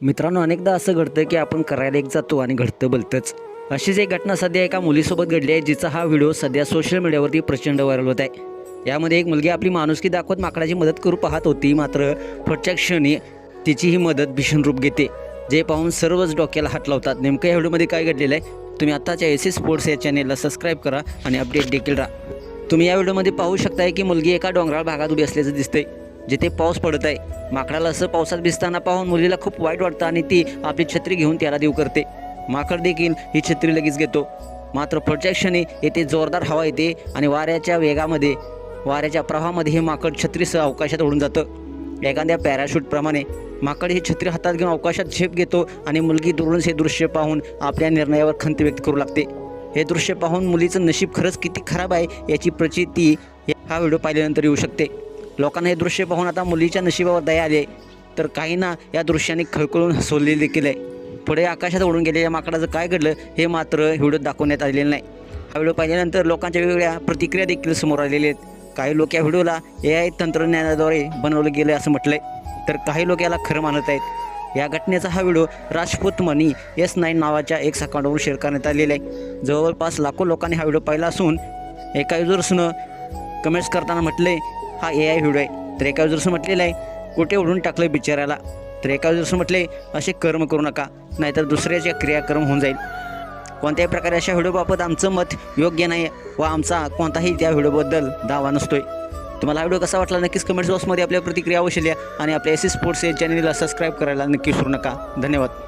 मित्रांनो अनेकदा असं घडतं की आपण करायला एक जातो आणि घडतं बोलतंच. अशीच एक घटना सध्या एका मुलीसोबत घडली आहे जिचा हा व्हिडिओ सध्या सोशल मीडियावरती प्रचंड व्हायरल होत आहे. यामध्ये एक मुलगी आपली माणुसकी दाखवत माकडाची मदत करू पाहत होती मात्र पुढच्या क्षणी तिची ही मदत भीषण रूप घेते जे पाहून सर्वच डोक्याला हात लावतात. नेमकं या व्हिडिओमध्ये काय घडलेलं आहे? तुम्ही आत्ताच्या एस स्पोर्ट्स या चॅनेलला सबस्क्राईब करा आणि अपडेट देखील राहा. तुम्ही या व्हिडिओमध्ये पाहू शकताय की मुलगी एका डोंगराळ भागात उभी असल्याचं दिसतंय जिथे पाऊस पडत आहे. माकडाला असं पावसात भिजताना पाहून मुलीला खूप वाईट वाटतं आणि ती आपली छत्री घेऊन त्याला देऊ करते. माकड देखील ही छत्री लगेच घेतो. मात्र पुढच्या क्षणी येथे जोरदार हवा येते आणि वाऱ्याच्या वेगामध्ये वाऱ्याच्या प्रवाहामध्ये हे माकड छत्रीसह अवकाशात उडून जातं. एखाद्या पॅराशूटप्रमाणे माकड ही छत्री हातात घेऊन अवकाशात झेप घेतो आणि मुलगी दुरून हे दृश्य पाहून आपल्या निर्णयावर खंत व्यक्त करू लागते. हे दृश्य पाहून मुलीचं नशीब खरंच किती खराब आहे याची प्रचिती हा व्हिडिओ पाहिल्यानंतर येऊ शकते. लोकांना हे दृश्य पाहून आता मुलीच्या नशिबावर दया आली तर काहींना या दृश्याने खळखळून हसवले देखील आहे. पुढे आकाशात उडून गेलेल्या माकडाचं काय घडलं हे मात्र व्हिडिओत दाखवण्यात आलेलं नाही. हा व्हिडिओ पाहिल्यानंतर लोकांच्या वेगवेगळ्या प्रतिक्रिया देखील समोर आलेल्या आहेत. काही लोक या व्हिडिओला ए आय तंत्रज्ञानाद्वारे बनवलं गेलं असं म्हटलंय. तर काही लोक याला खरं मानत आहेत. या घटनेचा हा video Rajput Mani S nine नावाच्या एक अकाउंटवरून शेअर करण्यात आलेला आहे. जवळपास लाखो लोकांनी हा व्हिडिओ पाहिला असून एका युजर्सनं कमेंट्स करताना म्हटले हा ए आय व्हिडिओ आहे तर एका म्हटलेलं आहे कुठे उडून टाकलं बिचाराला तर एका म्हटले असे कर्म करू नका नाहीतर दुसऱ्याच्या क्रियाक्रम होऊन जाईल. कोणत्याही प्रकारे अशा व्हिडिओबाबत आमचं मत योग्य नाही व आमचा कोणताही त्या व्हिडिओबद्दल दावा नसतोय. तुम्हाला हा व्हिडिओ कसा वाटला नक्कीच कमेंट बॉक्समध्ये आपल्या प्रतिक्रिया अवश्य लिहा आणि आपल्या एस स्पोर्ट्स या चॅनलला सबस्क्राईब करायला नक्की विसरू नका. धन्यवाद.